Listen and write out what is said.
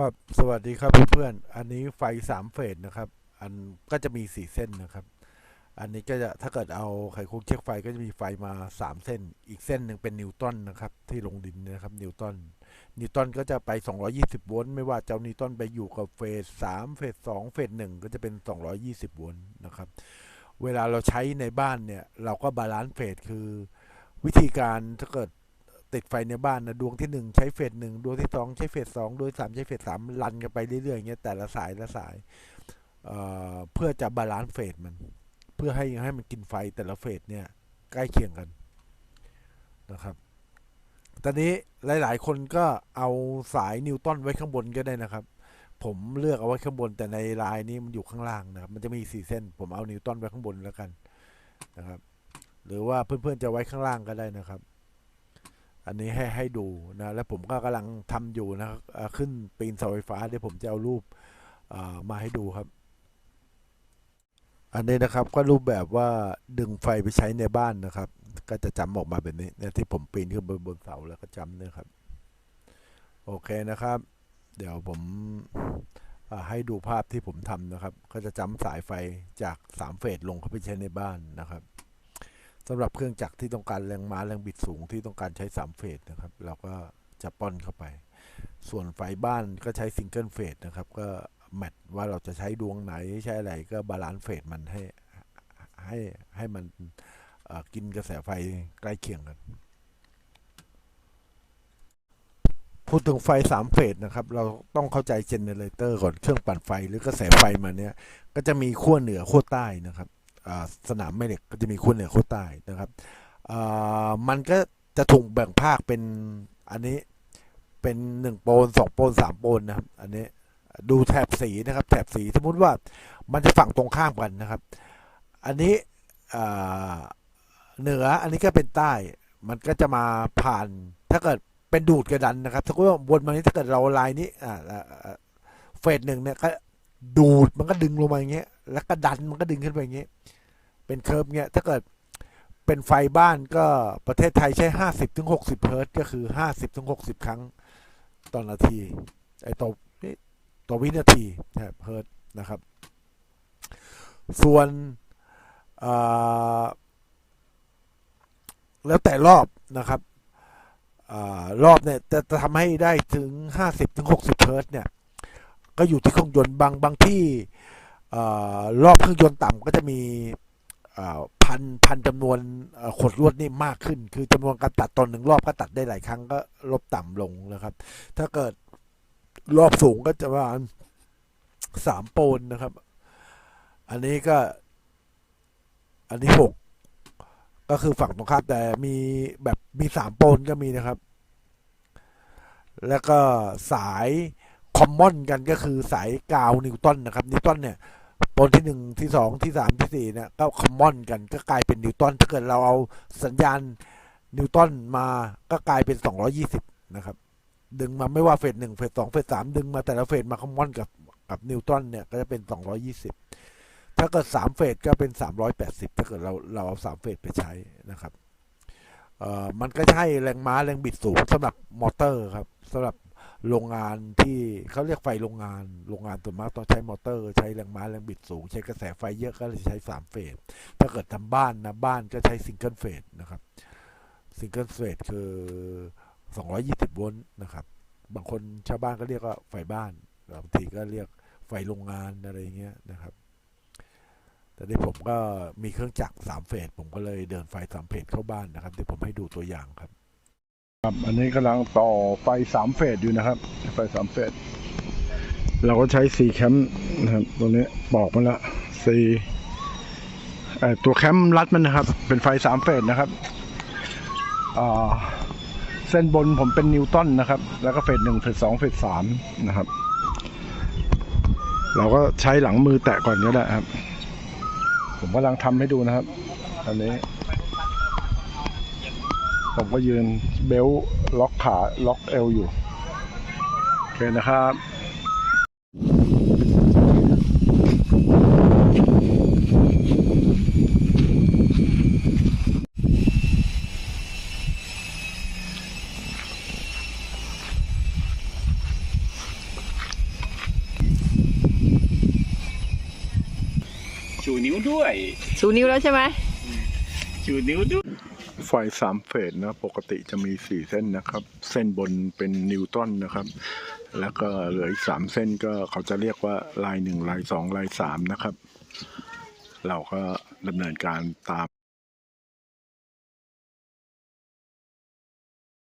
ครับสวัสดีครับเพื่อนๆอันนี้ไฟสามเฟสนะครับ อันก็จะมีสี่เส้นนะครับ อันนี้ก็จะถ้าเกิดเอาไขควงเช็คไฟก็จะมีไฟมาสามเส้น อีกเส้นหนึ่งเป็นนิวตันนะครับที่ลงดินนะครับนิวตันนิวตันก็จะไป 220 โวลต์ไม่ว่าเจ้านิวตันไปอยู่กับเฟสสามเฟสสองเฟสหนึ่งก็จะเป็น 220 โวลต์นะครับ เวลาเราใช้ในบ้านเนี่ยเราก็บาลานซ์เฟสคือ วิธีการถ้าเกิด ติดไฟในบ้านนะดวงที่หนึ่งใช้เฟสหนึ่งดวงที่สองใช้เฟสสองดวงที่สามใช้เฟสสามรันกันไปเรื่อยๆอย่างเงี้ยแต่ละสายละสายเเพื่อจะบาลานซ์เฟสมัน เพื่อให้ให้มันกินไฟแต่ละเฟสเนี่ยใกล้เคียงกันนะครับ ตอนนี้หลาย ๆ คนก็เอาสายนิวตันไว้ข้างบนก็ได้นะครับ ผมเลือกเอาไว้ข้างบนแต่ในลายนี้มันอยู่ข้างล่างนะครับมันจะมีสี่เส้น ผมเอานิวตันไว้ข้างบนแล้วกันนะครับ หรือว่าเพื่อน ๆ จะไว้ข้างล่างก็ได้นะครับ อันนี้ให้ให้ดูนะแล้วผมก็กำลังทำอยู่นะขึ้นปีนเสาไฟฟ้าเดี๋ยวผมจะเอารูปมาให้ดูครับ อันนี้นะครับก็รูปแบบว่าดึงไฟไปใช้ในบ้านนะครับ ก็จะจำออกมาแบบนี้เนี่ยที่ผมปีนขึ้นไปบนเสาแล้วก็จำเนี่ยครับ โอเคนะครับ เดี๋ยวผมให้ดูภาพที่ผมทำนะครับ ก็จะจำสายไฟจากสามเฟสลงเข้าไปใช้ในบ้านนะครับ สำหรับเครื่องจักรที่ต้องการแรงม้าแรงบิดสูงที่ต้องการใช้ 3 เฟสนะครับเราก็จะป้อนเข้าไป ส่วนไฟบ้านก็ใช้ซิงเกิลเฟสนะครับ ก็แมทว่าเราจะใช้ดวงไหนใช้อะไรก็บาลานซ์เฟสมันให้ให้ให้มันกินกระแสไฟใกล้เคียงกัน พูดถึงไฟสามเฟสนะครับ เราต้องเข้าใจเจเนเรเตอร์ก่อนเครื่องปั่นไฟหรือกระแสไฟมันเนี้ยก็จะมีขั้วเหนือขั้วใต้นะครับ สนามแม่เหล็กก็จะมีขั้วเหนือขั้วใต้นะครับมันก็จะถูกแบ่งภาคเป็นอันนี้เป็นหนึ่งโปนสองโปนสามโปนนะครับ อันนี้ดูแถบสีนะครับ แถบสีสมมติว่ามันจะฝั่งตรงข้ามกันนะครับ อันนี้เหนืออันนี้ก็เป็นใต้ มันก็จะมาผ่านถ้าเกิดเป็นดูดกระดันนะครับถ้าเกิดว่าบนมานี้ถ้าเกิดเราลายนี้เฟสหนึ่งเนี่ยก็ ดูดมันก็ดึงลงมาอย่างเงี้ย แล้วก็ดันมันก็ดึงขึ้นไปอย่างเงี้ย เป็นเคิร์ฟเงี้ย ถ้าเกิดเป็นไฟบ้านก็ประเทศไทยใช้ห้าสิบถึงหกสิบเฮิร์ตก็คือห้าสิบถึงหกสิบครั้งต่อนาที ไอต่อต่อวินาทีนะครับเฮิร์ตนะครับ ส่วนแล้วแต่รอบนะครับอรอบเนี่ยจะทำให้ได้ถึงห้าสิบถึงหกสิบเฮิร์ตเนี่ย ก็อยู่ที่เครื่องยนต์บางบางที่รอบเครื่องยนต์ต่ำก็จะมีพันพันจำนวนขดลวดนี่มากขึ้น คือจำนวนการตัดตอนหนึ่งรอบก็ตัดได้หลายครั้งก็ลดต่ำลงนะครับ ถ้าเกิดรอบสูงก็จะประมาณสามโปนนะครับ อันนี้ก็ อันนี้หกก็คือฝั่งตรงข้ามแต่มีแบบมีสามโปนก็มีนะครับ แล้วก็สาย คอมมอนกันก็คือสายกาวนิวตันนะครับนิวตันเนี่ยโปนที่หนึ่งที่สองที่สามที่สี่เนี่ยก็คอมมอนกันก็กลายเป็นนิวตันถ้าเกิดเราเอาสัญญาณนิวตันมาก็กลายเป็นสองร้อยี่สิบนะครับ ดึงมาไม่ว่าเฟสหนึ่งเฟสสองเฟสสามดึงมาแต่ละเฟสมาคอมมอนกับกับนิวตันเนี่ยก็จะเป็นสองร้อยี่สิบถ้าเกิดสามเฟสก็เป็นสามร้อยแปดสิบถ้าเกิดเราเราเอาสามเฟสไปใช้นะครับเอ่อมันก็ให้แรงม้าแรงบิดสูงสำหรับมอเตอร์ครับสำหรับ โรงงานที่เขาเรียกไฟโรงงาน โรงงานส่วนมากต้องใช้มอเตอร์ใช้แรงม้าแรงบิดสูง ใช้กระแสไฟเยอะก็เลยใช้สามเฟส ถ้าเกิดทำบ้านนะบ้านก็ใช้ซิงเกิลเฟสนะครับซิงเกิลเฟสคือ 220 โวลต์นะครับ บางคนชาวบ้านก็เรียกว่าไฟบ้านบางทีก็เรียกไฟโรงงานอะไรเงี้ยนะครับ แต่ที่ผมก็มีเครื่องจักรสามเฟสผมก็เลยเดินไฟสามเฟสเข้าบ้านนะครับเดี๋ยวผมให้ดูตัวอย่างครับ ครับอันนี้กำลังต่อไฟสามเฟสอยู่นะครับ ไฟสามเฟสเราก็ใช้สีแคมนะครับตัวนี้บอกมาละสี่ตัวแคมรัดมันนะครับ เป็นไฟสามเฟสนะครับเส้นบนผมเป็นนิวตันนะครับ แล้วก็เฟสหนึ่งเฟสสองเฟสสามนะครับ เราก็ใช้หลังมือแตะก่อนก็ได้ครับ ผมกำลังทำให้ดูนะครับ อันนี้ ผมก็ยืนเบลล็อกขาล็อกเอวอยู่ โอเคนะครับชูนิ้วด้วย ชูนิ้วแล้วใช่ไหมชูนิ้วด้วย ไฟสามเฟสนะปกติจะมีสี่เส้นนะครับ เส้นบนเป็นนิวตันนะครับ แล้วก็เหลืออีกสามเส้นก็เขาจะเรียกว่าลายหนึ่งลายสองลายสามนะครับ เราก็ดำเนินการตาม